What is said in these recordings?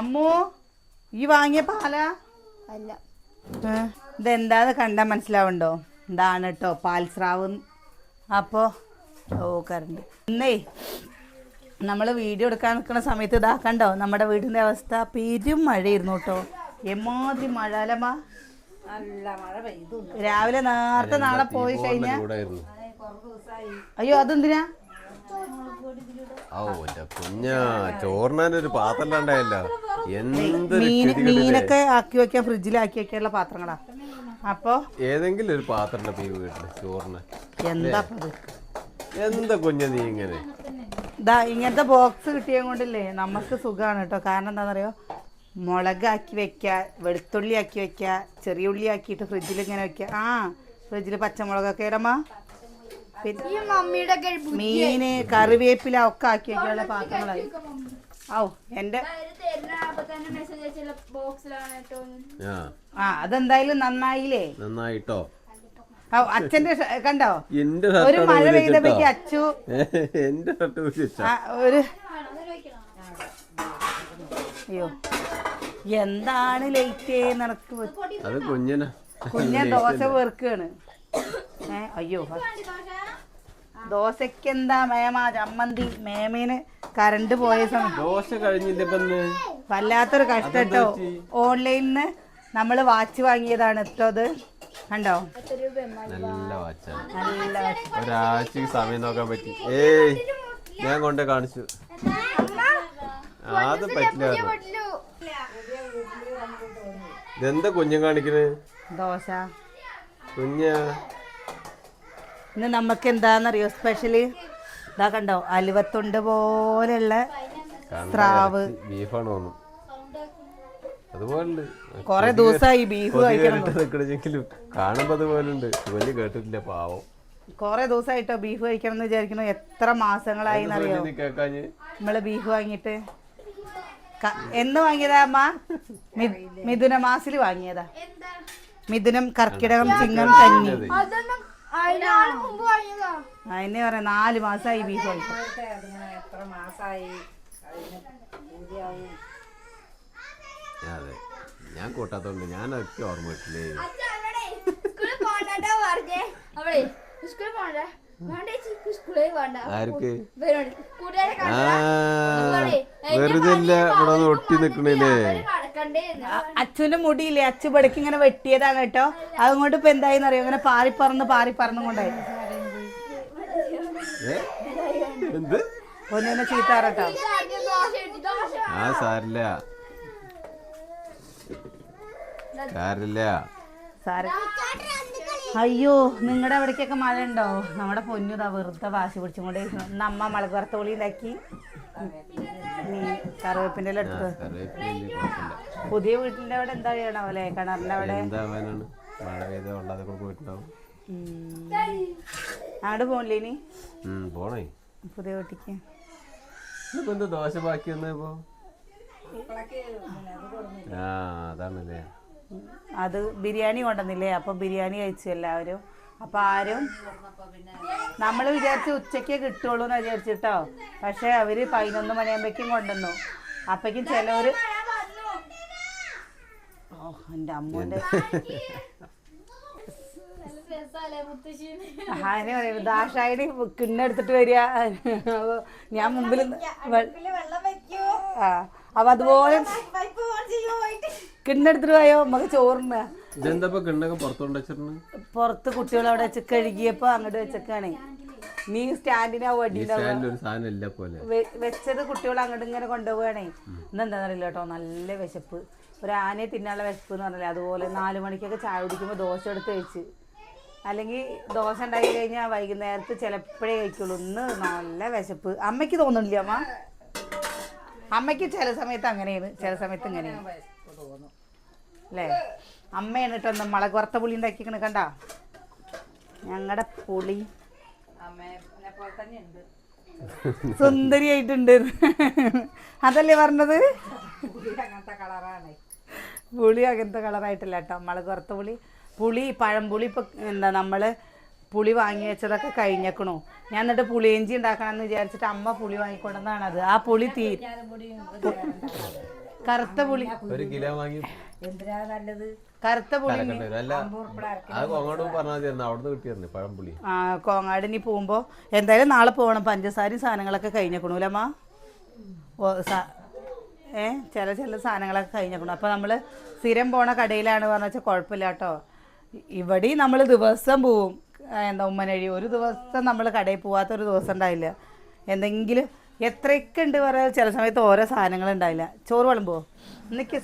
അമ്മു ഈ വാങ്ങിയ പാലാ? അല്ല. ഇതെന്താ കണ്ടാ കണ്ടാൽ മനസ്സിലാവുണ്ടോ? ഇതാണ് കേട്ടോ പാൽസ്രാവ് അപ്പോൾ ഓ കറണ്ട് ഇന്നേ നമ്മൾ വീഡിയോ എടുക്കാൻ നിൽക്കുന്ന സമയത്ത് ഇതാ കണ്ടോ? നമ്മുടെ വീടിന്റെ അവസ്ഥ പേരും മഴയായിരുന്നു കേട്ടോ എമ്മാതിരി മഴ അല്ലമ്മ നല്ല മഴ പെയ്തു. രാവിലെ നേരത്തെ നാളെ പോയി കഴിഞ്ഞാൽ അയ്യോ അതെന്തിനാ? ഓ എന്റെ കുഞ്ഞാ ചോറിനൊരു പാത്രം ഉണ്ടായല്ലോ മീൻ മീനൊക്കെ ആക്കി വെക്കാൻ ഫ്രിഡ്ജിലാക്കി വെക്കാനുള്ള പാത്രങ്ങളാ. അപ്പോ? ഏതെങ്കിലും ഒരു പാത്രം ഉണ്ട് ഈ വീട്ടിൽ ചോറിന് എന്താ എന്താ കുഞ്ഞ നീ ഇങ്ങനെ? ഇതാ ഇങ്ങനത്തെ ബോക്സ് കിട്ടിയത് കൊണ്ടില്ലേ നമുക്ക് സുഖമാണ് കേട്ടോ കാരണം എന്താണെന്നറിയോ മുളക് ആക്കി വെക്കുക വെളുത്തുള്ളി ആക്കി വെക്കുക ചെറിയ ഉള്ളി ആക്കിയിട്ട് ഫ്രിഡ്ജിൽ ഇങ്ങനെ വെക്കുക ആ ഫ്രിഡ്ജിൽ പച്ചമുളകൊക്കെ ഇടമ്മ. പിന്നെ. മീന് കറിവേപ്പില ഒക്കെ ആക്കിയൊക്കെയുള്ള പാത്രങ്ങളായി. ഔ എന്റെ ആ. അതെന്തായാലും നന്നായില്ലേ? നന്നായിട്ടോ? ഔ അച്ഛന്റെ കണ്ടോ? എന്റെ ഒരു മഴ പെയ്തപ്പോഴേക്ക് അച്ചു. എന്റെ ഒരു അയ്യോ. എന്താണ് ലൈറ്റ് നടക്കുന്നത് അത് കുഞ്ഞന. കുഞ്ഞ ദോശ വെറുക്കാണ്. ഏ അയ്യോ ദോശക്ക് എന്താ മേമ ചമ്മന്തി മേമേന് കറണ്ട് പോയ സമയം. ദോശ കഴിഞ്ഞില്ല വല്ലാത്തൊരു കഷ്ടട്ടോ. ഓൺലൈനിൽ നിന്ന് നമ്മൾ വാച്ച് വാങ്ങിയതാണ് കേട്ടോ അത്. കണ്ടോ? നല്ല വാച്ചാണ് നല്ല സമയം നോക്കാൻ പറ്റി. ഏയ് ഞാൻ കൊണ്ട് കാണിച്ചു. അത് പറ്റില്ല. ഇതെന്താ കുഞ്ഞു കാണിക്കുന്നത് ദോശ. കുഞ്ഞ. ഇന്ന് നമുക്ക് എന്താണെന്നറിയോ സ്പെഷ്യൽ? ഇതാ കണ്ടോ അലുവത്തുണ്ട് പോലെയുള്ള സ്രാവ്. ബീഫാണ് തോന്നുന്നു. കൊറേ ദിവസമായി ബീഫ് കഴിക്കണം നിക്കണെങ്കിലും കാണുമ്പോ അതുപോലുണ്ട്. വലിയ കേട്ടിട്ടില്ല പാവം. കൊറേ ദിവസമായിട്ടോ ബീഫ് കഴിക്കണം എന്ന് വിചാരിക്കുന്നു. എത്ര മാസങ്ങളായി കേക്കാഞ്ഞ്. നമ്മൾ ബീഫ് വാങ്ങിയിട്ട് എന്ന് വാങ്ങിയതാ അമ്മ? മിഥുന മാസിൽ വാങ്ങിയതാ. മിഥുനം കർക്കിടകം ചിങ്ങം കന്നി. അതിന് പറയാം നാല് മാസമായി ബീഫ് കഴിക്കും അതെ. ഞാൻ കൂട്ടാത്തോണ്ട് ഞാൻ ഒക്കെ ഓർമ്മ ആർക്ക്? വെറുതെ ഇവിടെ ഒട്ടി നിക്കണില്ലേ? അച്ഛന്റെ മുടിയില്ലേ? അച്ഛൻ പടക്ക് ഇങ്ങനെ വെട്ടിയതാണ് കേട്ടോ. അതുകൊണ്ട് ഇപ്പൊ എന്തായിന്ന് അറിയോ ഇങ്ങനെ പാറി പറന്ന് പാറി പറന്നും കൊണ്ടായി എന്ത്? ഒന്നിനെ ചീത്താറട്ടോ ആ സാരില്ല. സാരില്ല. സാര അയ്യോ നിങ്ങളുടെ അവിടേക്കൊക്കെ മഴ ഉണ്ടോ നമ്മുടെ പൊന്നുതാ വെറുതെ വാശി പിടിച്ചും കൊണ്ടേ ഇന്ന് അമ്മ മുളക് വറുത്തോളി ഉണ്ടാക്കി. നീ കറിവേപ്പിന്റെ എടുത്ത് പുതിയ വീട്ടിന്റെ അവിടെ എന്താ ചെയ്യണം അല്ലേ കിണറിന്റെ അവിടെ. അങ്ങോട്ട് പോണില്ലേ ഇനി? പോണേ. പുതിയ വീട്ടിക്ക്. ദോശ ബാക്കി ആ അതാണല്ലേ. അത് ബിരിയാണി കൊണ്ടുവന്നില്ലേ? അപ്പൊ ബിരിയാണി കഴിച്ചു എല്ലാവരും. അപ്പൊ ആരും നമ്മൾ വിചാരിച്ച് ഉച്ചയ്ക്ക് കിട്ടുള്ളൂ എന്ന് വിചാരിച്ചിട്ടോ. പക്ഷെ അവർ പതിനൊന്ന് മണിയാകുമ്പോഴേക്കും കൊണ്ടുവന്നു. അപ്പേക്കും ചിലവര് ഓ എന്റെ അമ്മൂന്റെ ആനെ പറയുന്നത് ദാഷായണി കിണ്ണെടുത്തിട്ട് വരിക. ഞാൻ മുമ്പിൽ ആ അപ്പൊ അതുപോലെ കിണ്ണെടുത്തിട്ട് പോയോ? നമുക്ക് ചോറിന്. ഇതെന്താ കിണ്ണൊക്കെ പുറത്തോണ്ട് പുറത്ത് കുട്ടികൾ അവിടെ വെച്ച് കഴുകിയപ്പോ അങ്ങോട്ട് വെച്ചേക്കാണേ. നീ സ്റ്റാൻഡിനാ പോലെ. വെച്ചത് കുട്ടികൾ അങ്ങോട്ട് ഇങ്ങനെ കൊണ്ടുപോവാണേ ഇന്നെന്താണെന്നറിയില്ല കേട്ടോ നല്ല വിശപ്പ്. ഒരു ആനയെ തിന്നാനുള്ള വിശപ്പ് എന്ന് പറഞ്ഞില്ലേ? അതുപോലെ നാല് മണിക്കൊക്കെ ചായ കുടിക്കുമ്പോൾ ദോശ എടുത്ത് കഴിച്ച്. അല്ലെങ്കിൽ ദോശ ഉണ്ടാക്കി കഴിഞ്ഞാൽ വൈകുന്നേരത്ത് ചിലപ്പോഴേ കഴിക്കുള്ളൂ. ഇന്ന് നല്ല വിശപ്പ്. അമ്മയ്ക്ക് തോന്നുന്നില്ല അമ്മ? അമ്മയ്ക്ക് ചില സമയത്ത് അങ്ങനെയാണ്. ചില സമയത്ത് ഇങ്ങനെയാണ്. അല്ലേ അമ്മയാണ് കേട്ടോ ഒന്ന് മുളക് വറുത്ത പുളി ഉണ്ടാക്കിക്കണ കണ്ട? ഞങ്ങളുടെ പുളി. സുന്ദരിയായിട്ടുണ്ട്. അതല്ലേ പറഞ്ഞത്? അങ്ങനത്തെ കളറാണ്. പുളി അങ്ങനത്തെ കളറായിട്ടില്ല കേട്ടോ. മുളക് വറുത്ത പുളി. പുളി പഴംപുളി ഇപ്പം എന്താ നമ്മൾ പുളി വാങ്ങി വെച്ചതൊക്കെ കഴിഞ്ഞേക്കണു. ഞാൻ എന്നിട്ട് പുളിയഞ്ചി ഉണ്ടാക്കണമെന്ന് വിചാരിച്ചിട്ട് അമ്മ പുളി വാങ്ങിക്കൊണ്ടെന്നാണത് ആ പുളി തീ കറുത്ത പുളി. ഒരു കിലോ വാങ്ങി. എന്തിനാ നല്ലത്? കറുത്ത പുളി കലക്കണ്ട വരും അല്ല അത് അങ്ങോട്ട് പറഞ്ഞാൽ മതി അവിടുന്ന് കിട്ടിയിരുന്നു പഴംപുളി ആ കോങ്ങാടിനി പോകുമ്പോ എന്തായാലും നാളെ പോകണം പഞ്ചസാരയും സാധനങ്ങളൊക്കെ കഴിഞ്ഞേക്കണൂലമ്മ ഏ ചില ചില സാധനങ്ങളൊക്കെ കഴിഞ്ഞേക്കണു. അപ്പോൾ നമ്മൾ സ്ഥിരം പോണ കടയിലാണ് പറഞ്ഞ വെച്ചാൽ കുഴപ്പമില്ല കേട്ടോ. ഇവിടെ നമ്മൾ ദിവസം പോവും. എന്താ ഉമ്മനഴി ഒരു ദിവസം നമ്മൾ കടയിൽ പോവാത്തൊരു ദിവസം ഉണ്ടായില്ല എന്തെങ്കിലും എത്രയൊക്കെ ഉണ്ട് പറയാ ചില സമയത്ത് ഓരോ സാധനങ്ങൾ ഉണ്ടായില്ല ചോറ് വിളമ്പോ? എനിക്ക്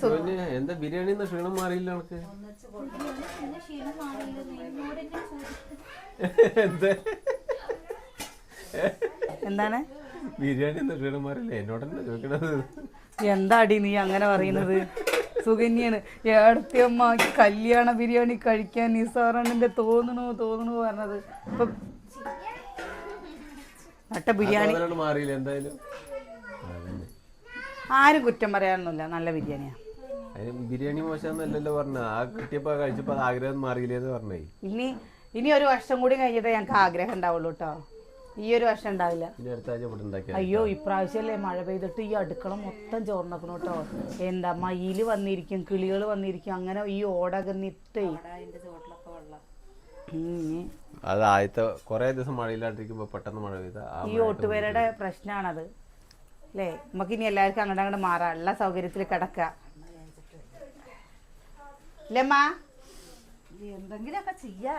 എന്താ ബിരിയാണി ക്ഷീണം മാറിയില്ല എന്താ? എന്താണ്? ബിരിയാണി ക്ഷീണം മാറിയില്ല. എന്നോടല്ലേ ചോദിക്കണത്? എന്താടി നീ അങ്ങനെ പറയുന്നത്? സുകന്യാണ് ഏടത്തിയമ്മ കല്യാണ ബിരിയാണി കഴിക്കാൻ നിസാറണ്ണിന്റെ തോന്നണു തോന്നണു പറഞ്ഞത്. ഇപ്പൊ നട്ട ബിരിയാണി. മാറിയില്ല എന്തായാലും? ആരും കുറ്റം പറയാനൊന്നുമില്ല. നല്ല ബിരിയാണിയാ. അതിന് ബിരിയാണി മോശമെന്നല്ലല്ലോ പറഞ്ഞ ആ കിട്ടിയപ്പോ കഴിച്ചപ്പോ ആഗ്രഹം മാറിയില്ലെന്ന് പറഞ്ഞേ. ഇനി ഇനി ഒരു വർഷം കൂടി കഴിഞ്ഞിട്ടേ ഞങ്ങൾക്ക് ആഗ്രഹം ഉണ്ടാവുള്ളൂ കേട്ടോ ഈ ഒരു വർഷം ഉണ്ടാവില്ല. ഇനി അയ്യോ ഇപ്രാവശ്യല്ലേ മഴ പെയ്തിട്ട് ഈ അടുക്കള മൊത്തം ചോർന്നേക്കണു കേട്ടോ എന്താ മയിൽ വന്നിരിക്കും കിളികൾ വന്നിരിക്കും അങ്ങനെ ഈ ഓടകന്നിട്ടേ. അതിന്റെ ചോട്ടിലൊക്കെ വെള്ളം. ഉം. അത് ആദ്യത്തെ കൊറേ ദിവസം മഴയില്ലാണ്ടിരിക്കുമ്പോ പെട്ടെന്ന് മഴ പെയ്ത ആ ഈ ഓട്ടുപേരുടെ പ്രശ്നമാണത് അല്ലേ നമുക്ക് ഇനി എല്ലാവർക്കും അങ്ങോട്ട് അങ്ങോട്ട് മാറാം. എല്ലാ സൗകര്യത്തിൽ കിടക്കുക എന്തെങ്കിലും എന്തെങ്കിലുമൊക്കെ ചെയ്യാ.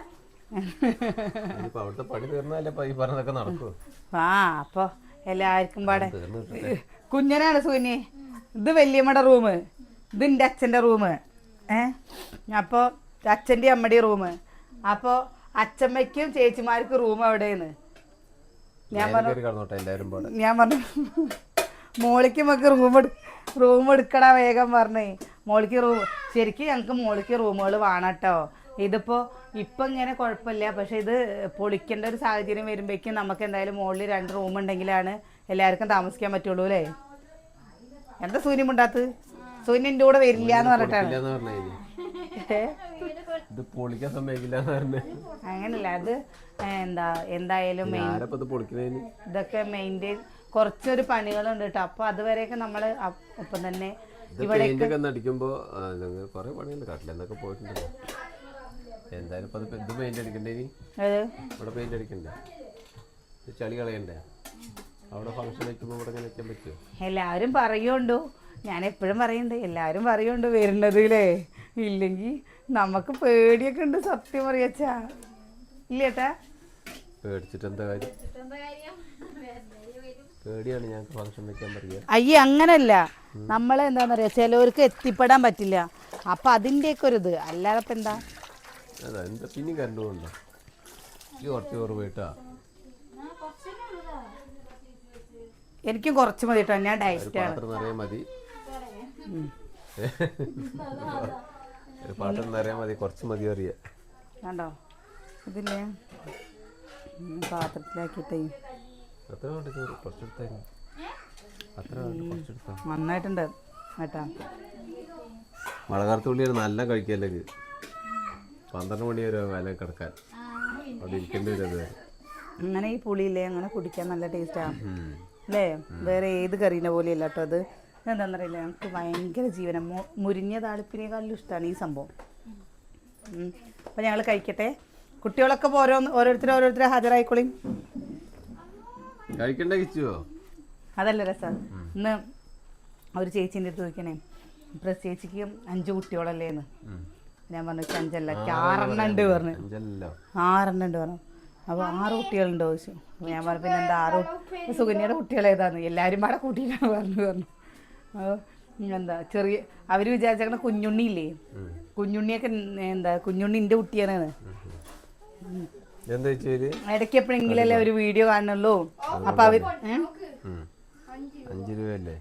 അവിടുത്തെ പണി തീർന്നാലേ ഇപ്പൊ ഈ പറഞ്ഞതൊക്കെ നടക്കൂ. ആ അപ്പൊ എല്ലാവർക്കും പാടെ. കുഞ്ഞനാണ് സുനി ഇത് വല്യമ്മയുടെ റൂം ഇത് എന്റെ അച്ഛന്റെ റൂം ഏ? അപ്പോൾ അച്ഛന്റെ അമ്മയുടെ റൂം അപ്പോൾ അച്ഛമ്മയ്ക്കും ചേച്ചിമാർക്കും റൂം എവിടെയെന്ന്? ഞാൻ പറഞ്ഞു ഞാൻ പറഞ്ഞു മോളിക്ക് നമുക്ക് റൂം റൂം എടുക്കടാ വേഗം പറഞ്ഞേ. മോളിക്ക് റൂം ശരിക്കും ഞങ്ങൾക്ക് മോളിക്ക് റൂമുകൾ വേണം ഇതിപ്പോ ഇതിപ്പോൾ ഇപ്പം ഇങ്ങനെ കുഴപ്പമില്ല. പക്ഷെ ഇത് പൊളിക്കേണ്ട ഒരു സാഹചര്യം വരുമ്പോഴേക്കും നമുക്ക് എന്തായാലും മുകളിൽ രണ്ട് റൂം ഉണ്ടെങ്കിലാണ് എല്ലാവർക്കും താമസിക്കാൻ പറ്റുള്ളൂ അല്ലേ? എന്താ സൂര്യമുണ്ടാത്ത് സൂര്യൻ എന്റെ കൂടെ വരില്ല എന്ന് പറഞ്ഞിട്ടാണ്? ഇത് പൊളിക്കാൻ സമ്മതിക്കില്ല അങ്ങനല്ല അത് എന്താ എന്തായാലും ഇതൊക്കെ മെയിന്റെയിൻ കുറച്ചൊരു പണികളുണ്ട് കേട്ടോ അപ്പൊ അതുവരെയൊക്കെ നമ്മൾ ഒപ്പം തന്നെ എല്ലാരും അടിക്കുമ്പോ കൊറേ പണിയുണ്ട് എന്നൊക്കെ എന്തായാലും ഇപ്പൊ ഇത് ഇത് പെയിന്റ് അടിക്കണ്ടേ ഇനി? ഇവിടെ പെയിന്റ് അടിക്കണ്ടേ? ചളി കളയണ്ടേ? അവിടെ ഫംഗ്ഷൻ വെക്കുമ്പോ ഇവിടെ ഇങ്ങനെ വെക്കാൻ പറ്റുമോ എല്ലാവരും പറയുണ്ടോ ഞാൻ എപ്പോഴും പറയുന്നുണ്ട് എല്ലാവരും പറയുണ്ട് വരുന്നത് അല്ലേ ഇല്ലെങ്കിൽ നമുക്ക് പേടിയൊക്കെ ഉണ്ട് സത്യം പറയച്ചാ ഇല്ലേട്ടാ പേടിച്ചിട്ട് എന്താ കാര്യം? പേടിയാണ് ഞങ്ങൾക്ക് ഫംഗ്ഷൻ വെക്കാൻ പറയുക അയ്യേ അങ്ങനല്ല. നമ്മളെ എന്താന്ന് പറയാ ചിലവർക്ക് എത്തിപ്പെടാൻ പറ്റില്ല. അപ്പൊ അതിന്റെയൊക്കെ ഒരു ഇത് അല്ലാതെ ഇപ്പൊ എന്താ? അതാ എന്താ പിന്നെയും കറണ്ട് പോകണ്ടോ ഈ കുറച്ച് എനിക്കും കുറച്ച് മതി കേട്ടോ ഞാൻ ഡയറ്റ് ആണ് പാത്രം നിറയെ മതി. മതി കുറച്ച് മതി അറിയാ. കണ്ടോ? ഇതില്ലേ പാത്രത്തിലാക്കിയിട്ടേ. അത്ര വേണ്ട ചോറ് കുറച്ചെടുത്തായിരുന്നു അത്ര വേണ്ട കുറച്ചെടുത്താ നന്നായിട്ടുണ്ട് കേട്ടാ മഴക്കാലത്ത് ഉള്ളിയാണ് നല്ല കഴിക്കല്ലേ പന്ത്രണ്ട് മണി വരെ വില കിടക്കാൻ. അവിടെ ഇരിക്കേണ്ടി വരും അത്. അങ്ങനെ ഈ പുളിയില്ലേ അങ്ങനെ കുടിക്കാൻ നല്ല ടേസ്റ്റാണ് ഉം. അല്ലേ? വേറെ ഏത് കറീനെ പോലെയല്ല കേട്ടോ അത്? എന്താണെന്നറിയില്ല ഞങ്ങൾക്ക് ഭയങ്കര ജീവനം. മുരിഞ്ഞ താളിപ്പിനേക്കാളും ഇഷ്ടമാണ് ഈ സംഭവം. അപ്പം ഞങ്ങൾ കഴിക്കട്ടെ. കുട്ടികളൊക്കെ ഓരോന്ന് ഓരോ ഓരോരുത്തരും ഓരോരുത്തരും ഹാജരായിക്കോളിയും കഴിക്കണ്ടേ കിച്ചുവോ? അതല്ല രസം. ഇന്ന് ഒരു ചേച്ചീന്റെ അടുത്ത് ചോദിക്കണേ പ്രസ് ചേച്ചിക്ക് അഞ്ച് കുട്ടികളല്ലേന്ന്. ഞാൻ പറഞ്ഞു "ഇക്ക് അഞ്ചല്ല ആറെണ്ണം ഉണ്ട് പറഞ്ഞു. ആറെണ്ണം ഉണ്ട് പറഞ്ഞു. അപ്പോൾ ആറ് കുട്ടികളുണ്ടോ ചോദിച്ചു. ഞാൻ പറഞ്ഞു പിന്നെ എന്താ ആറ് സുകന്യയുടെ കുട്ടികൾ ഏതാന്ന് എല്ലാവരും പാടെ കൂട്ടിയിട്ടാണ് പറഞ്ഞു പറഞ്ഞു. എന്താ ചെറിയ അവർ വിചാരിച്ചേക്കണ കുഞ്ഞുണ്ണിയില്ലേ? കുഞ്ഞുണ്ണിയൊക്കെ എന്താ? കുഞ്ഞുണ്ണി എന്റെ കുട്ടിയാണ് ഇടയ്ക്ക് എപ്പോഴെങ്കിലല്ലേ ഒരു വീഡിയോ കാണുള്ളൂ അപ്പൊ അവർ രൂപയല്ലേ?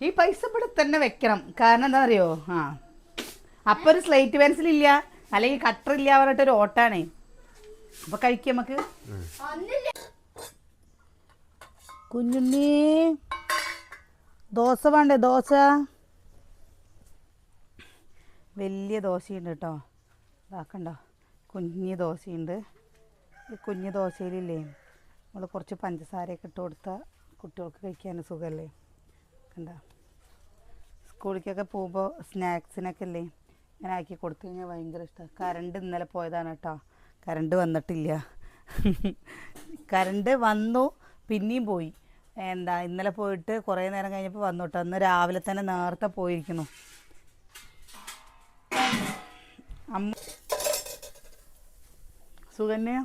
ഈ പൈസ ഇവിടെ തന്നെ വെക്കണം. കാരണം എന്താ അറിയോ ആ. അപ്പൊ ഒരു സ്ലേറ്റ് പെൻസിൽ ഇല്ല അല്ലെങ്കിൽ കട്ടർ ഇല്ല പറഞ്ഞിട്ട് ഒരു ഓട്ടാണേ. അപ്പൊ കഴിക്കാം നമുക്ക് കുഞ്ഞുണ്ണി. ദോശ വേണ്ടേ? ദോശ? വലിയ ദോശയുണ്ട് കേട്ടോ. ഇതാക്കണ്ടോ കുഞ്ഞ് ദോശയുണ്ട്. ഈ കുഞ്ഞ് ദോശയിലില്ലേ നമ്മൾ കുറച്ച് പഞ്ചസാരയൊക്കെ ഇട്ട് കൊടുത്താൽ കുട്ടികൾക്ക് കഴിക്കാൻ സുഖമല്ലേ? കണ്ടോ? സ്കൂളിലേക്കൊക്കെ പോകുമ്പോൾ സ്നാക്സിനൊക്കെ അല്ലേ ഇങ്ങനെ ആക്കി കൊടുത്തു കഴിഞ്ഞാൽ ഭയങ്കര ഇഷ്ടമാണ് കറണ്ട് ഇന്നലെ പോയതാണ് കേട്ടോ. കറണ്ട് വന്നിട്ടില്ല. കറണ്ട് വന്നു പിന്നെയും പോയി. എന്താ ഇന്നലെ പോയിട്ട് കുറേ നേരം കഴിഞ്ഞപ്പോൾ വന്നു കേട്ടോ അന്ന് രാവിലെ തന്നെ നേരത്തെ പോയിരിക്കുന്നു. അമ്മ സുകന്യ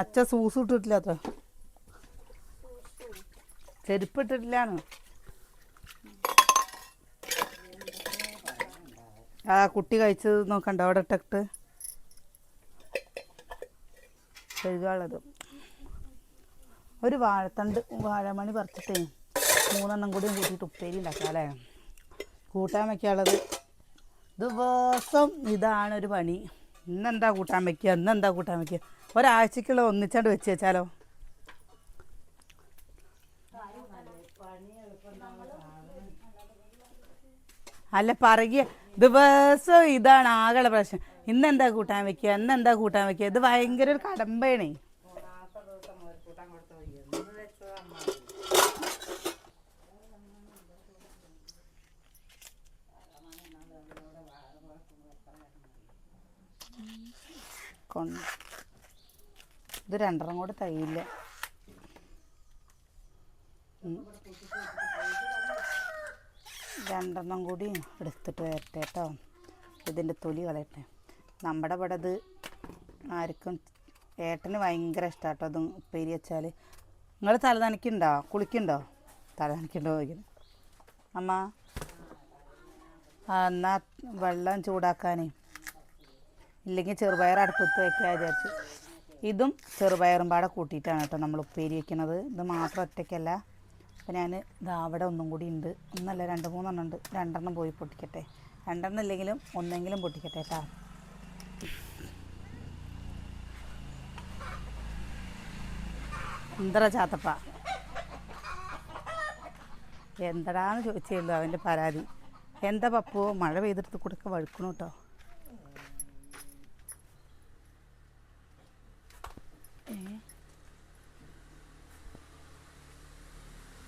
അച്ഛ സൂസ് ഇട്ടിട്ടില്ല അത്ര. ചെരുപ്പ് ഇട്ടിട്ടില്ലാണ് ആ കുട്ടി കഴിച്ചത് നോക്കണ്ട അവിടെ ഇട്ടിട്ട് കഴുകാനുള്ളത്. ഒരു വാഴത്തണ്ട് വാഴമണി പറിച്ചിട്ടേ മൂന്നെണ്ണം കൂടി കൂട്ടിയിട്ട് ഉപ്പേരി ഉണ്ടാക്കാം അല്ലേ? കൂട്ടാൻ വയ്ക്കാനുള്ളത് ദിവസം ഇതാണ് ഒരു പണി. ഇന്നെന്താ കൂട്ടാൻ വയ്ക്കുക ഇന്നെന്താ കൂട്ടാൻ വയ്ക്കുക ഒരാഴ്ചക്കുള്ള ഒന്നിച്ചാണ്ട് വെച്ച് വെച്ചാലോ? അല്ല പറയുക. ദിവസം ഇതാണ് ആകെയുള്ള പ്രശ്നം. ഇന്നെന്താ കൂട്ടാൻ വെക്കുക? ഇന്നെന്താ കൂട്ടാൻ വെക്കുക? ഇത് ഭയങ്കര ഒരു കടമ്പയാണേ. കൊണ്ട് ഇത് രണ്ടെണ്ണം കൂടെ തയ്യില്ല. രണ്ടെണ്ണം കൂടി എടുത്തിട്ട് വരട്ടെ കേട്ടോ. ഇതിന്റെ തൊലി കളയട്ടെ. നമ്മുടെ ഇവിടെ ഇത് ആർക്കും ഏട്ടന് ഭയങ്കര ഇഷ്ടമാണ് കേട്ടോ പേരി ഉപ്പേരി വെച്ചാൽ നിങ്ങൾ തലതനക്കുണ്ടോ കുളിക്കുണ്ടോ തലതനക്കുണ്ടോ ചോദിക്കുന്നു. അമ്മ എന്നാ വെള്ളം ചൂടാക്കാനേ. ഇല്ലെങ്കിൽ ചെറുപയർ അടുപ്പത്ത് വയ്ക്കുക വിചാരിച്ചു. ഇതും ചെറുപയറും പാടെ കൂട്ടിയിട്ടാണ് കേട്ടോ നമ്മൾ ഉപ്പേരി വയ്ക്കുന്നത് ഇത് മാത്രം ഒറ്റയ്ക്കല്ല. അപ്പോൾ ഞാൻ ഇതാ അവിടെ ഒന്നും കൂടി ഉണ്ട്. ഒന്നല്ല രണ്ട് മൂന്നെണ്ണം ഉണ്ട്. രണ്ടെണ്ണം പോയി പൊട്ടിക്കട്ടെ. രണ്ടെണ്ണം ഇല്ലെങ്കിലും ഒന്നെങ്കിലും പൊട്ടിക്കട്ടെ കേട്ടോ. എന്തറ ചാത്തപ്പ? എന്തടാന്ന് ചോദിച്ചേ ഉള്ളൂ അവന്റെ പരാതി. എന്താ പപ്പു? മഴ പെയ്തെടുത്ത് കൊടുക്ക വഴുക്കണു കേട്ടോ ഏ?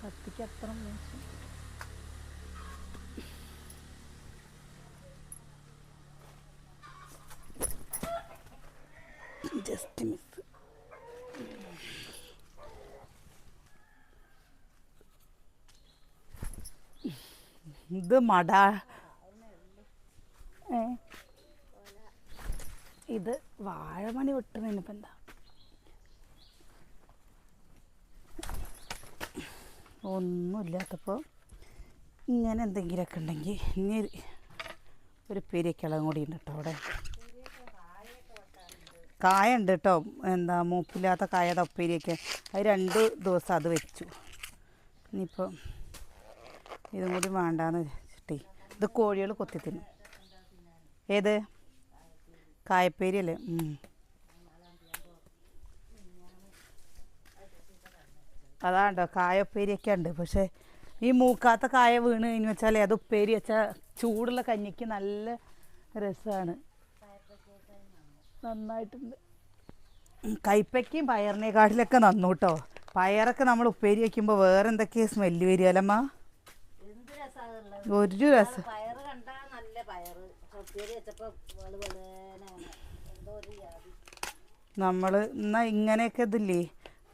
കത്തിക്ക് അത്ര മോശം ജസ്റ്റ് മിസ് ഇത് മട. ഇത് വാഴമണി ഇപ്പം എന്താ? ഒന്നുമില്ലാത്തപ്പോൾ ഇങ്ങനെ എന്തെങ്കിലുമൊക്കെ ഉണ്ടെങ്കിൽ ഇനി ഒരു പെരിയക്കിളം കൂടി ഉണ്ട് കേട്ടോ അവിടെ. കായ ഉണ്ട് കേട്ടോ എന്താ മൂപ്പില്ലാത്ത കായ തപ്പേരിയൊക്കെ. അത് രണ്ട് ദിവസം അത് വെച്ചു. ഇനിയിപ്പോൾ ഇതും കൂടി വേണ്ടാന്ന് വെച്ചിട്ടേ ഇത് കോഴികൾ കൊത്തി തിന്നും. ഏത്? കായപ്പേരി അല്ലേ. അതാണ്ടോ കായ ഉപ്പേരിയൊക്കെ ഉണ്ട്. പക്ഷേ ഈ മൂക്കാത്ത കായ വീണ് കഴിഞ്ഞ് വെച്ചാൽ അത് ഉപ്പേരി വെച്ചാൽ ചൂടുള്ള കഞ്ഞിക്ക് നല്ല രസമാണ് നന്നായിട്ടുണ്ട്. കൈപ്പയ്ക്കും പയറിനെക്കാട്ടിലൊക്കെ നന്നു കേട്ടോ പയറൊക്കെ നമ്മൾ ഉപ്പേരി വയ്ക്കുമ്പോൾ വേറെ എന്തൊക്കെയാ സ്മെല്ല് വരികയല്ലമ്മ ഒരു രസം. നമ്മൾ എന്നാൽ ഇങ്ങനെയൊക്കെ ഇതില്ലേ?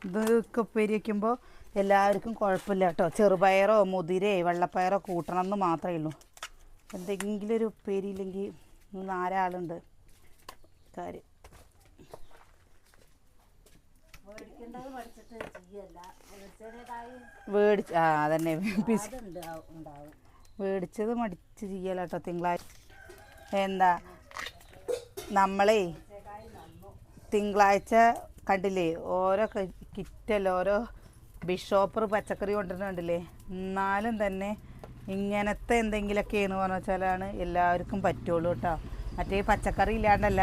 ഇതൊക്കെ ഉപ്പേരി വയ്ക്കുമ്പോൾ എല്ലാവർക്കും കുഴപ്പമില്ല കേട്ടോ. ചെറുപയറോ മുതിരേ വെള്ളപ്പയറോ കൂട്ടണം എന്ന് മാത്രമേ ഉള്ളൂ. എന്തെങ്കിലും ഒരു ഉപ്പേരി ഇല്ലെങ്കിൽ നാലാളുണ്ട്. കാര്യം മേടിച്ച് ആ അതന്നെ. മേടിച്ചത് മടിച്ച് ചെയ്യലോ തിങ്കളാഴ്ച. എന്താ? നമ്മളേ തിങ്കളാഴ്ച കണ്ടില്ലേ? ഓരോ കിറ്റല്ലോ? ഓരോ ബിഷോപ്പർ പച്ചക്കറി കൊണ്ടുവരുന്നുണ്ടല്ലേ? എന്നാലും തന്നെ ഇങ്ങനത്തെ എന്തെങ്കിലുമൊക്കെയെന്ന് പറഞ്ഞു വെച്ചാലാണ് എല്ലാവർക്കും പറ്റുള്ളൂ കേട്ടോ. മറ്റേ പച്ചക്കറി ഇല്ലാണ്ടല്ല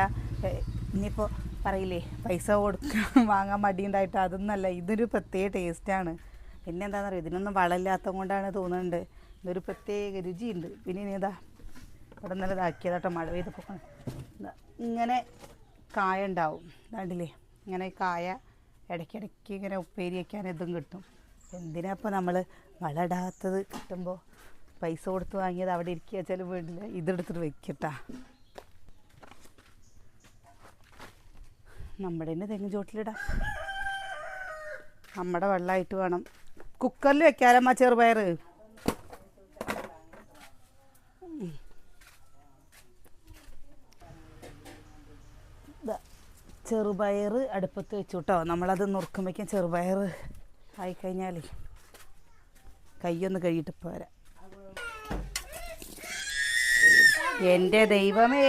ഇനിയിപ്പോൾ പറയില്ലേ പൈസ കൊടുക്കാൻ വാങ്ങാൻ മടിയുണ്ടായിട്ട് അതൊന്നല്ല ഇതൊരു പ്രത്യേക ടേസ്റ്റാണ് പിന്നെ എന്താണെന്ന് അറിയാം ഇതിനൊന്നും വളമില്ലാത്തത് കൊണ്ടാണ് തോന്നുന്നുണ്ട്. ഇതൊരു പ്രത്യേക രുചിയുണ്ട്. പിന്നെ ഇനി ഇതാ ഇവിടെ നല്ല ഇതാക്കിയതാട്ടോ മഴ പെയ്തപ്പോൾ ഇങ്ങനെ കായ ഉണ്ടാവും. കണ്ടില്ലേ ഇങ്ങനെ കായ ഇടയ്ക്കിടയ്ക്ക് ഇങ്ങനെ ഉപ്പേരി വയ്ക്കാൻ ഇതും കിട്ടും. എന്തിനാ ഇപ്പോൾ നമ്മൾ വളമിടാത്തത് കിട്ടുമ്പോൾ പൈസ കൊടുത്ത് വാങ്ങിയത് അവിടെ ഇരിക്കുക വെച്ചാൽ വീട്ടിൽ ഇതെടുത്തിട്ട് വെക്കട്ടാ. നമ്മുടെ തന്നെ തെങ്ങ് ചോട്ടിലിടാം. നമ്മുടെ വെള്ളമായിട്ട് വേണം. കുക്കറിൽ വെക്കാലമ്മ ചെറുപയർ ചെറുപയർ അടുപ്പത്ത് വെച്ചു കേട്ടോ നമ്മളത് നുറുക്കുമ്പോഴേക്കും ചെറുപയർ ആയിക്കഴിഞ്ഞാൽ കൈയൊന്ന് കഴുകിയിട്ട് പോരാ എന്റെ ദൈവമേ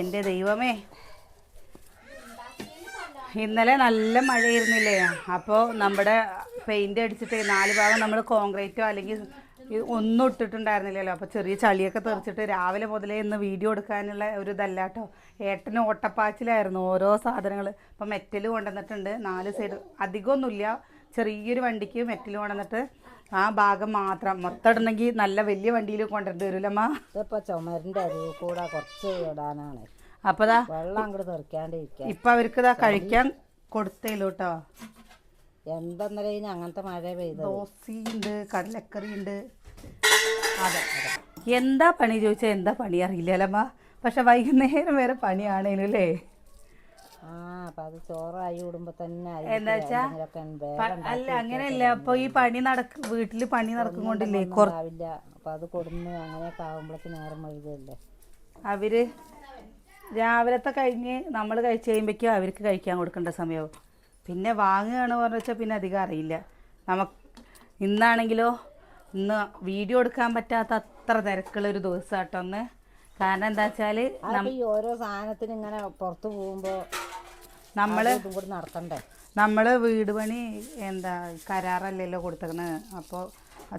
എന്റെ ദൈവമേ. ഇന്നലെ നല്ല മഴയായിരുന്നില്ലേ? അപ്പോൾ നമ്മുടെ പെയിന്റ് അടിച്ചിട്ട് നാല് ഭാഗം നമ്മൾ കോൺക്രീറ്റോ അല്ലെങ്കിൽ ഒന്നും ഇട്ടിട്ടുണ്ടായിരുന്നില്ലല്ലോ. അപ്പോൾ ചെറിയ ചളിയൊക്കെ തെറിച്ചിട്ട് രാവിലെ മുതലേ ഇന്ന് വീഡിയോ എടുക്കാനുള്ള ഒരു ഇതല്ലാട്ടോ. ഏട്ടന് ഓട്ടപ്പാച്ചിലായിരുന്നു ഓരോ സാധനങ്ങൾ ഇപ്പോൾ മെറ്റൽ കൊണ്ടുവന്നിട്ടുണ്ട് നാല് സൈഡ് അധികമൊന്നുമില്ല. ചെറിയൊരു വണ്ടിക്ക് മെറ്റൽ കൊണ്ടുവന്നിട്ട് ആ ഭാഗം മാത്രം. മൊത്തം ഇടണമെങ്കിൽ നല്ല വലിയ വണ്ടിയിൽ കൊണ്ടുവരേണ്ടി വരുമല്ലമ്മ ഇതിപ്പോൾ ചുമരിന്റെ അരിവ് കൂടെ കുറച്ച് ഇടാനാണ്. അപ്പോൾ ദാ വെള്ളം അങ്ങോട്ട് തെറിക്കാണ്ടിരിക്കാൻ ഇപ്പൊ അവർക്ക് ഇതാ കഴിക്കാൻ കൊടുത്തേലോട്ടോ. എന്തെന്നല്ലേ ഇനി അങ്ങനത്തെ മഴ പെയ്തത്. ദോശയുണ്ട് കടലക്കറി ഉണ്ട് അതെ അതെ. എന്താ പണി ചോദിച്ചാൽ എന്താ പണി അറിയില്ലല്ലമ്മ. പക്ഷെ വൈകുന്നേരം വരെ പണിയാണേലും അല്ലേ? ആ അപ്പൊ അത് ചോറായി വിടുമ്പോ തന്നെ അരി എന്താ വെച്ചാ എന്തെങ്കിലുമൊക്കെ വേഗം പ- അല്ല അങ്ങനെയല്ല. അപ്പൊ ഈ പണി നടക്ക വീട്ടിൽ പണി കൊറ ഉണ്ടാവില്ല അപ്പൊ അത് കൊടുന്ന് അങ്ങനെയൊക്കെ ആവുമ്പോഴേക്ക് നേരം വഴുകല്ലേ അവർ രാവിലത്തെ കഴിഞ്ഞ് നമ്മൾ കഴിച്ച് കഴിയുമ്പോഴേക്കും അവർക്ക് കഴിക്കാൻ കൊടുക്കേണ്ട സമയമാവും. പിന്നെ വാങ്ങുകയാണ് പറഞ്ഞു വെച്ചാൽ പിന്നെ അധികം അറിയില്ല. നമുക്ക് ഇന്നാണെങ്കിലോ ഇന്ന് വീഡിയോ എടുക്കാൻ പറ്റാത്ത അത്ര തിരക്കുള്ള ഒരു ദിവസം കേട്ടോ ഒന്ന് കാരണം എന്താ വെച്ചാൽ ഓരോ സാധനത്തിന് ഇങ്ങനെ പുറത്ത് പോകുമ്പോ നമ്മൾ നടത്തണ്ടേ? നമ്മൾ വീട് പണി എന്താ കരാറല്ലല്ലോ കൊടുത്തേക്കണത് അപ്പോൾ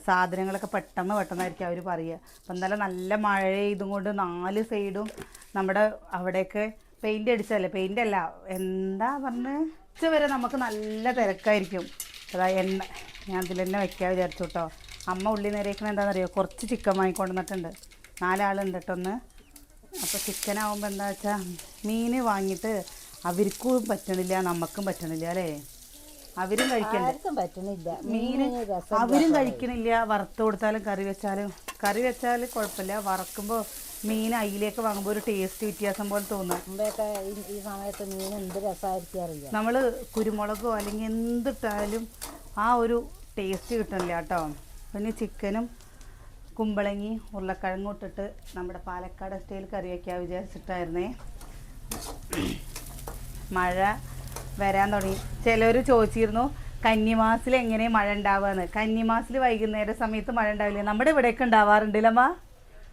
സാധനങ്ങളൊക്കെ പെട്ടെന്ന് പെട്ടെന്നായിരിക്കും അവർ പറയുക. അപ്പം എന്തായാലും നല്ല മഴ ഇതും കൊണ്ട് നാല് സൈഡും നമ്മുടെ അവിടെയൊക്കെ പെയിന്റ് അടിച്ചതല്ലേ? പെയിന്റ് അല്ല. എന്താ പറഞ്ഞ്? ഉച്ച വരെ നമുക്ക് നല്ല തിരക്കായിരിക്കും. അതാ എണ്ണ. ഞാൻ ഇതിൽ തന്നെ വയ്ക്കാൻ വിചാരിച്ചു കേട്ടോ അമ്മ ഉള്ളി നിരയിക്കണ എന്താണെന്നറിയോ കുറച്ച് ചിക്കൻ വാങ്ങിക്കൊണ്ടുവന്നിട്ടുണ്ട്. നാലാളുണ്ട് കേട്ടോ ഒന്ന്. അപ്പോൾ ചിക്കൻ ആവുമ്പോൾ എന്താ വെച്ചാൽ മീൻ വാങ്ങിയിട്ട് അവർക്കും പറ്റണില്ല നമുക്കും പറ്റണില്ല അല്ലേ? അവരും കഴിക്കണില്ല മീൻ അവരും കഴിക്കണില്ല. വറുത്ത് കൊടുത്താലും കറി വെച്ചാലും കറി വെച്ചാൽ കുഴപ്പമില്ല. വറക്കുമ്പോൾ മീൻ അയിലേക്ക് വാങ്ങുമ്പോൾ ഒരു ടേസ്റ്റ് വ്യത്യാസം പോലെ തോന്നുന്നു മുമ്പൊക്കെ ഈ ഈ സമയത്ത് മീൻ എന്ത് രസമായിരിക്കും അറിയാം? നമ്മൾ കുരുമുളകോ അല്ലെങ്കിൽ എന്തിട്ടാലും ആ ഒരു ടേസ്റ്റ് കിട്ടണില്ല കേട്ടോ. പിന്നെ ചിക്കനും കുമ്പളങ്ങി ഉരുളക്കിഴങ്ങും ഇട്ടിട്ട് നമ്മുടെ പാലക്കാട് സ്റ്റൈൽ കറി വയ്ക്കാൻ വിചാരിച്ചിട്ടായിരുന്നേ. മഴ വരാൻ തുടങ്ങി. ചിലർ ചോദിച്ചിരുന്നു കന്നിമാസിൽ എങ്ങനെ മഴ ഉണ്ടാവുകയെന്ന് കന്നിമാസിൽ വൈകുന്നേര സമയത്ത് മഴ ഉണ്ടാവില്ല? നമ്മുടെ ഇവിടെയൊക്കെ ഉണ്ടാവാറുണ്ടല്ലമ്മ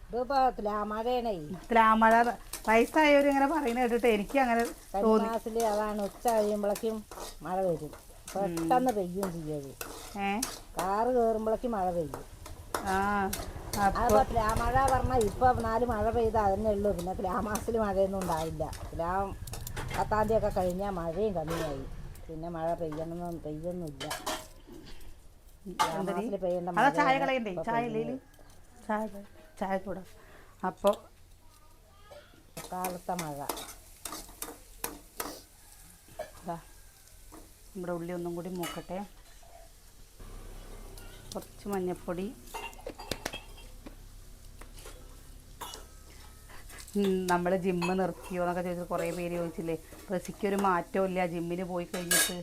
ഇതിപ്പോ മഴയാണേ മഴ വയസ്സായവർ ഇങ്ങനെ പറയുന്നത് കേട്ടിട്ട് എനിക്ക് അങ്ങനെ തോന്നി. അതാണ് ഉച്ച കഴിയുമ്പോഴേക്കും മഴ വരും. പെട്ടെന്ന് പെയ്യും ചെയ്യത് കാറ് കയറുമ്പോഴേക്കും മഴ പെയ്യും. ആ അപ്പൊ പ്ലാമഴ പറഞ്ഞാൽ ഇപ്പൊ നാല് മഴ പെയ്ത അതന്നെ ഉള്ളൂ. പിന്നെ ഗ്രാമാസിൽ മഴയൊന്നും ഉണ്ടാവില്ല. പ്ലാം പത്താം തീയതി ഒക്കെ കഴിഞ്ഞാൽ മഴയും കമ്മിയായി. പിന്നെ മഴ പെയ്യണമെന്നും പെയ്യൊന്നുമില്ല. പ്ലാമാസിൽ പെയ്യേണ്ട മഴ ചായ കളയണ്ടേ? ചായ ചായ ചായ കൂടെ. അപ്പോൾ കാലത്തെ മഴ. നമ്മുടെ ഉള്ളി ഒന്നും കൂടി മൂക്കട്ടെ. കുറച്ച് മഞ്ഞൾപ്പൊടി നമ്മൾ ജിമ്മ് നിർത്തിയോ എന്നൊക്കെ ചോദിച്ചിട്ട് കുറേ പേര് ചോദിച്ചില്ലേ റസിക്ക് ഒരു മാറ്റവും ഇല്ല ജിമ്മിന് പോയി കഴിഞ്ഞിട്ട്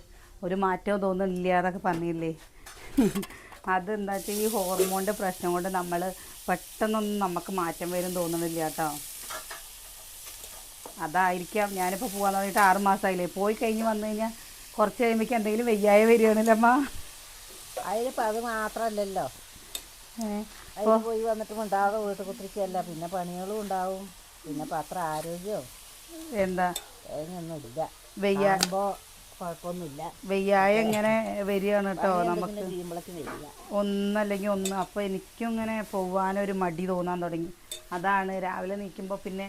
ഒരു മാറ്റവും തോന്നുന്നില്ല എന്നൊക്കെ പറഞ്ഞില്ലേ. അതെന്താ വെച്ചാൽ ഈ ഹോർമോണിന്റെ പ്രശ്നം കൊണ്ട് നമ്മൾ പെട്ടെന്നൊന്നും നമുക്ക് മാറ്റം വരും തോന്നുന്നില്ല കേട്ടോ. അതായിരിക്കാം. ഞാനിപ്പോൾ പോകാൻ തുടങ്ങിയിട്ട് ആറ് മാസമായില്ലേ പോയി കഴിഞ്ഞ് വന്നു കഴിഞ്ഞാൽ കുറച്ച് കഴിയുമ്പോൾ എന്തെങ്കിലും വെയ്യായ വരികയാണല്ലോ അതിലിപ്പോൾ അത് മാത്രമല്ലല്ലോ അതിൽ പോയി വന്നിട്ട് ഉണ്ടാകും വീട്ടിൽ കുത്തിരിക്കല്ല പിന്നെ പണികളും ഉണ്ടാവും. പിന്നെ പത്ര അത്ര ആരോഗ്യമോ എന്താ? അതിനൊന്നും ഇല്ല. വെയ്യ. കാണുമ്പോൾ കുഴപ്പമൊന്നുമില്ല. വെയ്യായ ഇങ്ങനെ വരികയാണ് കേട്ടോ നമുക്ക്. ഒന്നല്ലെങ്കിൽ ഒന്ന് അപ്പോൾ എനിക്കും ഇങ്ങനെ പോവാനൊരു മടി തോന്നാൻ തുടങ്ങി. അതാണ് രാവിലെ നിൽക്കുമ്പോൾ പിന്നെ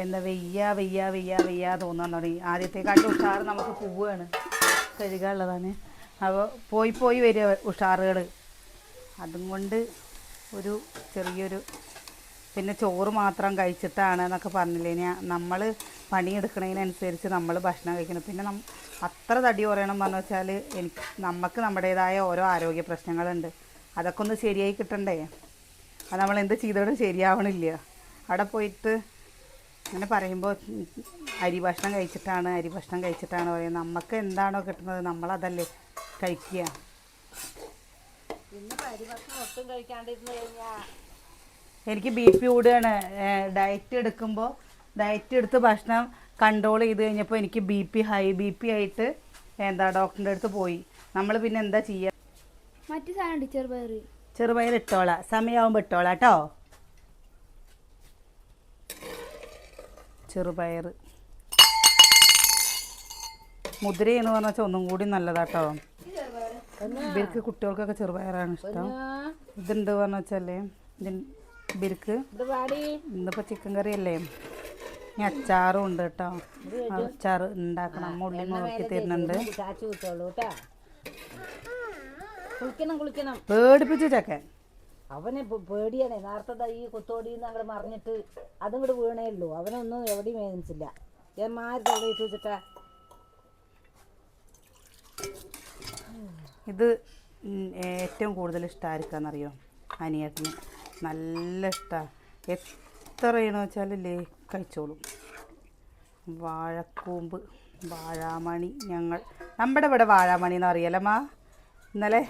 എന്താ വെയ്യ വെയ്യ വെയ്യ വെയ്യ തോന്നാൻ തുടങ്ങി. ആദ്യത്തെ ആദ്യത്തെക്കാട്ടും ഉഷാർ നമുക്ക് പോവുകയാണ് കഴുകാനുള്ളതാണ്. അപ്പോൾ പോയി പോയി വരിക ഉഷാറുകൾ അതും കൊണ്ട് ഒരു ചെറിയൊരു പിന്നെ ചോറ് മാത്രം കഴിച്ചിട്ടാണ് എന്നൊക്കെ പറഞ്ഞില്ലേ? നമ്മൾ പണിയെടുക്കണതിനനുസരിച്ച് നമ്മൾ ഭക്ഷണം കഴിക്കണം. പിന്നെ നം അത്ര തടി കുറയണം പറഞ്ഞു വെച്ചാൽ എനിക്ക് നമുക്ക് നമ്മുടേതായ ഓരോ ആരോഗ്യ പ്രശ്നങ്ങളുണ്ട്. അതൊക്കെ ഒന്ന് ശരിയായി കിട്ടണ്ടേ? അത് നമ്മൾ എന്ത് ചെയ്തോടും ശരിയാവണില്ല. അവിടെ പോയിട്ട് അങ്ങനെ പറയുമ്പോൾ അരി ഭക്ഷണം കഴിച്ചിട്ടാണ് അരി ഭക്ഷണം കഴിച്ചിട്ടാണ് പറയുന്നത്. നമുക്ക് എന്താണോ കിട്ടുന്നത് നമ്മളതല്ലേ കഴിക്കുക. പിന്നെ പരിഭക്ഷണം ഒട്ടും കഴിക്കാണ്ടിരുന്ന് കഴിഞ്ഞാൽ എനിക്ക് ബി പി കൂടുകയാണ് ഡയറ്റ് എടുക്കുമ്പോൾ ഡയറ്റ് എടുത്ത് ഭക്ഷണം കൺട്രോൾ ചെയ്ത് കഴിഞ്ഞപ്പോൾ എനിക്ക് B P high B P ആയിട്ട് എന്താ ഡോക്ടറിന്റെ അടുത്ത് പോയി. നമ്മൾ പിന്നെ എന്താ ചെയ്യുക മറ്റു സാധനം ചെറുപയർ ചെറുപയർ ഇട്ടോളാം. സമയമാകുമ്പോൾ ഇട്ടോളാം കേട്ടോ ചെറുപയർ മുതിര എന്ന് പറഞ്ഞാൽ ഒന്നും കൂടി നല്ലതാട്ടോ ഇവർക്ക് കുട്ടികൾക്കൊക്കെ ചെറുപയറാണ് ഇഷ്ടം. ഇതുണ്ട് പറഞ്ഞാൽ ഇതിന് ഇവർക്ക് ഇന്നിപ്പോ ഇന്നിപ്പോൾ ചിക്കൻ കറി അല്ലേ ഇനി അച്ചാറും ഉണ്ട് കേട്ടോ. അച്ചാർ ഉണ്ടാക്കണം. അമ്മ ഉള്ളി നോക്കി തരുന്നുണ്ട്. പേടിപ്പിച്ചു ചക്കൻ. അവന് പേടിയാണ്. നേരത്തെ ഈ കുത്തോടി അങ്ങോട്ട് മറിഞ്ഞിട്ട് അതും കൂടെ വീണേ ഉള്ളൂ. അവനൊന്നും എവിടെയും വേദനിച്ചില്ല. ഇട്ട് വെച്ചിട്ടാ. ഇത് ഏറ്റവും കൂടുതൽ ഇഷ്ടം ആർക്കാണെന്നറിയോ അനിയേട്ടന് നല്ല ഇഷ്ടമാണ് എത്ര ചെയ്യണമെന്ന് വെച്ചാൽ ലേ കഴിച്ചോളും. വാഴക്കൂമ്പ് വാഴാമണി ഞങ്ങൾ. നമ്മുടെ ഇവിടെ വാഴാമണി എന്ന് അറിയാലമ്മ ഇന്നലെ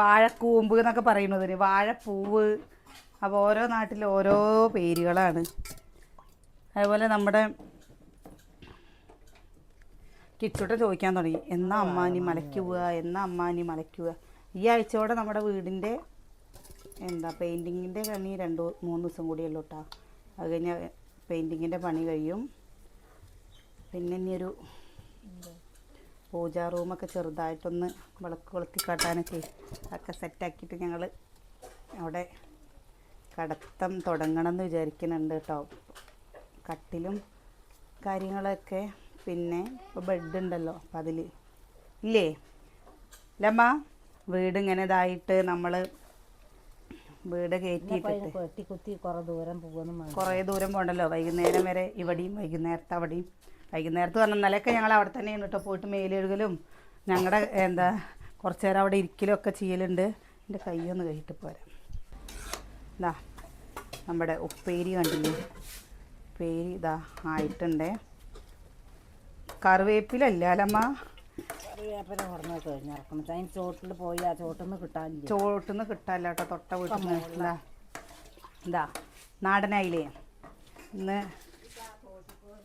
വാഴക്കൂമ്പ് എന്നൊക്കെ പറയുന്നതിന് വാഴപ്പൂവ്. അപ്പോൾ ഓരോ നാട്ടിൽ ഓരോ പേരുകളാണ്. അതുപോലെ നമ്മുടെ കിച്ചൂട്ട ചോദിക്കാൻ തുടങ്ങി എന്നാ അമ്മാനി മലയ്ക്കുക എന്നാ അമ്മാനി മലയ്ക്കുക ഈ ആഴ്ചയോടെ നമ്മുടെ വീടിന്റെ എന്താ പെയിന്റിങ്ങിന്റെ പണി രണ്ട് മൂന്ന് ദിവസം കൂടിയല്ലോ കേട്ടോ അത് കഴിഞ്ഞാൽ പെയിന്റിങ്ങിന്റെ പണി കഴിയും. പിന്നെ ഇനിയൊരു പൂജാ റൂമൊക്കെ ചെറുതായിട്ടൊന്ന് വിളക്ക് വിളക്കി കാട്ടാനൊക്കെ ഒക്കെ സെറ്റാക്കിയിട്ട് ഞങ്ങൾ അവിടെ കടത്തം തുടങ്ങണം എന്ന് വിചാരിക്കുന്നുണ്ട് കേട്ടോ കട്ടിലും കാര്യങ്ങളൊക്കെ പിന്നെ ഇപ്പോൾ ബെഡ് ഉണ്ടല്ലോ അപ്പം അതിൽ ഇല്ലേ? ലമ്മ വീട് ഇതായിട്ട് നമ്മൾ വീട് കയറ്റിയിട്ടിട്ട്. കുത്തി കുറെ ദൂരം പോകുന്നു കുറേ ദൂരം പോകണ്ടല്ലോ. വൈകുന്നേരം വരെ ഇവിടെയും വൈകുന്നേരത്ത് അവിടെയും. വൈകുന്നേരത്ത് പറഞ്ഞ ഇന്നലെയൊക്കെ ഞങ്ങൾ അവിടെ തന്നെയാണ് കേട്ടോ പോയിട്ട് മേലെഴുകലും. ഞങ്ങളുടെ എന്താ കുറച്ച് നേരം അവിടെ ഇരിക്കലും ഒക്കെ ചെയ്യലുണ്ട്. എന്റെ കൈയൊന്ന് കഴിയിട്ട് പോരാ. ഇതാ നമ്മുടെ ഉപ്പേരി കണ്ടില്ലേ? ഉപ്പേരി ഇതാ ആയിട്ടുണ്ടേ. കറിവേപ്പിലല്ല അല്ലമ്മ. വേപ്പന കുറഞ്ഞ കഴിഞ്ഞിറക്കണം അതിന് ചോട്ടിൽ പോയി ആ ചോട്ടിൽ കിട്ടാനില്ല? ചോട്ടുനിന്ന് കിട്ടാല്ല കേട്ടോ തൊട്ട വീട്ടിൽ നിന്ന് ഇതാ നാടനായില്ലേ? ഇന്ന്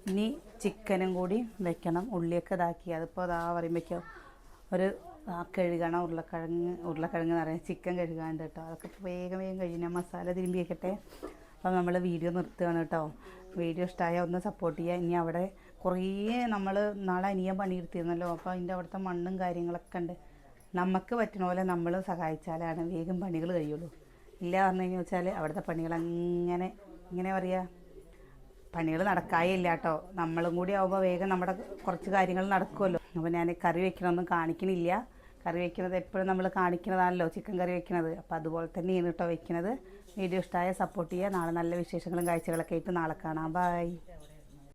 ഇനി ചിക്കനും കൂടി വെക്കണം. ഉള്ളിയൊക്കെ ഇതാക്കി. അതിപ്പോൾ അതാ പറയുമ്പോഴേക്കും ഒരു ആ കഴുകണം ഉരുളക്കിഴങ്ങ് ഉരുളക്കിഴങ്ങ് എന്ന് പറയാം ചിക്കൻ കഴുകാണ്ട് കേട്ടോ. അതൊക്കെ വേഗം വേഗം കഴിഞ്ഞാൽ മസാല തിരുമ്പി വെക്കട്ടെ അപ്പോൾ നമ്മൾ വീഡിയോ നിർത്തുകയാണ് കേട്ടോ. വീഡിയോ ഇഷ്ടമായ ഒന്ന് സപ്പോർട്ട് ചെയ്യുക. ഇനി അവിടെ കുറേ നമ്മൾ നാളെ അനിയൻ പണിയെടുത്തിരുന്നല്ലോ അപ്പോൾ അതിന്റെ അവിടുത്തെ മണ്ണും കാര്യങ്ങളൊക്കെ ഉണ്ട്. നമുക്ക് പറ്റണ പോലെ നമ്മൾ സഹായിച്ചാലാണ് വേഗം പണികൾ കഴിയുള്ളൂ. ഇല്ല പറഞ്ഞു കഴിഞ്ഞാൽ വെച്ചാൽ അവിടുത്തെ പണികൾ അങ്ങനെ ഇങ്ങനെ പറയുക പണികൾ നടക്കായില്ല കേട്ടോ. നമ്മളും കൂടി ആവുമ്പോൾ വേഗം നമ്മുടെ കുറച്ച് കാര്യങ്ങൾ നടക്കുമല്ലോ അപ്പോൾ ഞാൻ കറി വെക്കണമൊന്നും കാണിക്കണില്ല. കറി വെക്കുന്നത് എപ്പോഴും നമ്മൾ കാണിക്കുന്നതാണല്ലോ ചിക്കൻ കറി വെക്കുന്നത് അപ്പോൾ അതുപോലെ തന്നെയാണ് കേട്ടോ വെക്കുന്നത് വീഡിയോ ഇഷ്ടമായ സപ്പോർട്ട് ചെയ്യുക. നാളെ നല്ല വിശേഷങ്ങളും കാഴ്ചകളൊക്കെ ആയിട്ട് നാളെ കാണാം. ബൈ.